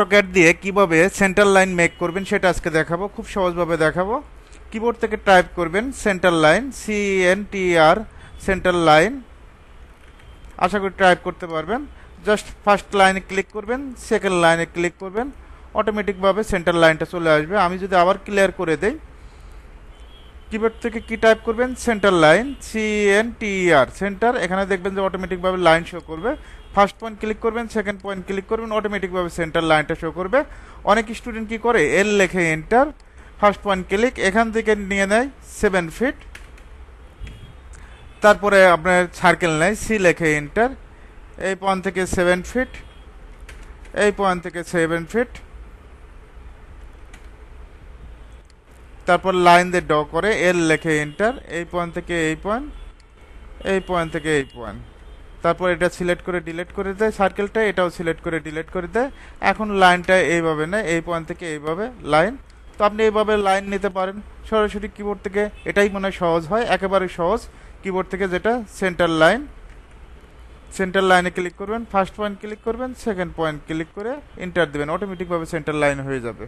AutoCAD দিয়ে কীভাবে centre line make করবেন সেটা আজকে দেখাবো, খুব সহজভাবে দেখাবো। কিবোর্ড থেকে টাইপ করবেন centre line C N T R centre line আশা করি টাইপ করতে পারবেন। জাস্ট ফার্স্ট লাইনে ক্লিক করবেন সেকেন্ড লাইনে ক্লিক করবেন। অটোমেটিকভাবে সেন্টার লাইনটা চলে আসবে। আমি যদি আবার ক্লিয়ার করে দেই কিবোর্ড থেকে কি টাইপ করবেন? Centre line C N T R centre এখানে দেখবেন যে অটোমেটিকভাবে লাইন শো করবে। ফার্স্ট পয়েন্ট ক্লিক করবেন সেকেন্ড পয়েন্ট ক্লিক করবেন অটোমেটিকভাবে সেন্টার লাইনটা শো করবে। অনেক স্টুডেন্ট কি করে? এল লেখে এন্টার ফার্স্ট পয়েন্ট ক্লিক এখান থেকে নিয়ে নেয় সেভেন ফিট তারপরে আপনার সার্কেল নেয় সি লেখে এন্টার এই পয়েন্ট থেকে সেভেন ফিট এই পয়েন্ট থেকে সেভেন ফিট তারপর লাইন দিয়ে ড করে এল লেখে এন্টার এই পয়েন্ট থেকে এই পয়েন্ট এই পয়েন্ট থেকে এই পয়েন্ট তারপর এটা সিলেক্ট করে ডিলেট করে দেয় সার্কেলটা এটাও সিলেক্ট করে ডিলেট করে দেয়। এখন লাইনটা এইভাবে নেয়, এই পয়েন্ট থেকে এইভাবে লাইন তো আপনি এইভাবে লাইন নিতে পারেন। সরাসরি কিবোর্ড থেকে এটাই মনে সহজ হয়, একেবারে সহজ। কিবোর্ড থেকে যেটা সেন্টার লাইন সেন্টার লাইনে ক্লিক করবেন ফার্স্ট পয়েন্ট ক্লিক করবেন সেকেন্ড পয়েন্ট ক্লিক করে এন্টার দেবেন অটোমেটিকভাবে সেন্টার লাইন হয়ে যাবে।